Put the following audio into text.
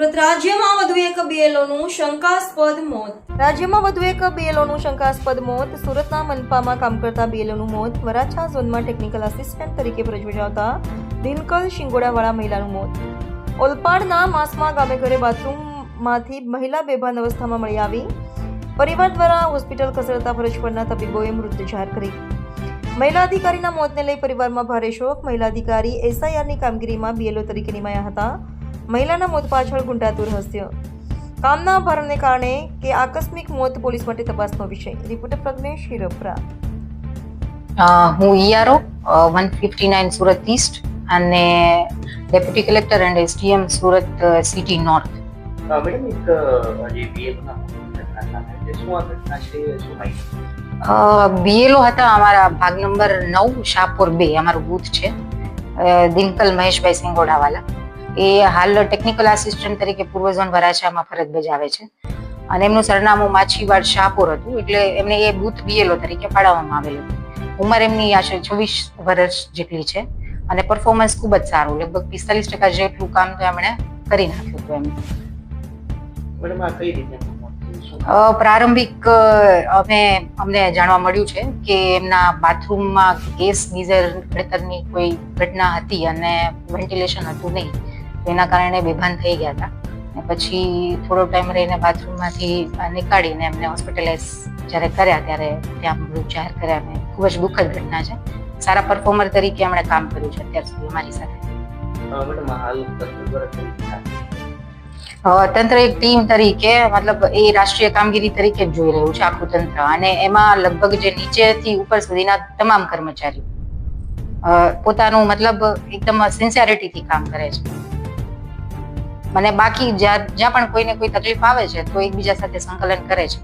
રાજ્યમાં વધુ એક બીએલઓનું શંકાસ્પદ મોત. રાજ્યમાં વધુ એક બીએલઓનું શંકાસ્પદ મોત. સુરતના મનપામાં કામ કરતા બીએલઓનું મોત. વરાછા ઝોનમાં ટેકનિકલ આસિસ્ટન્ટ તરીકે ફરજ બજાવતા દિનકલ શિંગોડાવાળા મહિલાનું મોત. ઓલપાડના માસમા ગામે ઘરે બાથરૂમમાંથી મહિલા બેભાન અવસ્થામાં મળી આવી. પરિવાર દ્વારા હોસ્પિટલ ખસેડતા ફરજ પરના તબીબોએ મૃત્યુ જાહેર કરી. મહિલા અધિકારીના મોતને લઈ પરિવારમાં ભારે શોક. મહિલા અધિકારી એસઆઈઆરની કામગીરીમાં બીએલઓ તરીકે નિમાયા હતા. મહિલાના મોત પાછળ ગુંડાતુર રહસ્ય કામના ભારણને કારણે કે આકસ્મિક મોત પોલીસ માટે તપાસનો વિષય. રિપોર્ટર પ્રજ્ઞેશ હિરપરા. હું ERO one fifty nine Surat east અને deputy collector and SDM Surat city north. Madam એક જે બીએલઓ હતા અમારા ભાગ નંબર નવ શાહપુર બે અમારું બૂથ છે. દિનકલ મહેશભાઈ સિંગોડાવાલા. એ હાલ ટેકનિકલ આસિસ્ટન્ટ તરીકે પૂર્વ ઝોન વરાછામાં ફરજ બજાવે છે. અને એમનું સરનામું માછીવાડ શાહપુર હતું એટલે એમને એ બૂથ બીએલઓ તરીકે ફાળવવામાં આવેલું હતું. ઉંમર એમની આશરે છવ્વીસ વર્ષ જેટલી છે અને પરફોર્મન્સ ખૂબ જ સારું લગભગ પિસ્તાલીસ ટકા જેટલું કામ તો એમણે કરી નાખ્યું હતું એમનું પ્રારંભિક અમે અમને જાણવા મળ્યું છે કે એમના બાથરૂમમાં ગેસ ગીઝર ઘડતરની કોઈ ઘટના હતી અને વેન્ટિલેશન હતું નહીં. એના કારણે બેભાન થઈ ગયા હતા. અને પછી થોડો ટાઈમ રહીને બાથરૂમમાંથી નીકાળીને એમને હોસ્પિટલાઇઝ જ્યારે કર્યા ત્યારે ત્યાં મૃત જાહેર કર્યા અને ખૂબ જ દુઃખદ ઘટના છે. સારા પરફોર્મર તરીકે એમણે કામ કર્યું છે અત્યાર સુધી અમારી સાથે. તંત્ર એક ટીમ તરીકે મતલબ એ રાષ્ટ્રીય કામગીરી તરીકે જ જોઈ રહ્યું છે આખું તંત્ર. અને એમાં લગભગ જે નીચેથી ઉપર સુધીના તમામ કર્મચારીઓ પોતાનું મતલબ એકદમ સિન્સિયરિટીથી કામ કરે છે. અને બાકી જ્યાં જ્યાં પણ કોઈને કોઈ તકલીફ આવે છે, તો એકબીજા સાથે સંકલન કરે છે.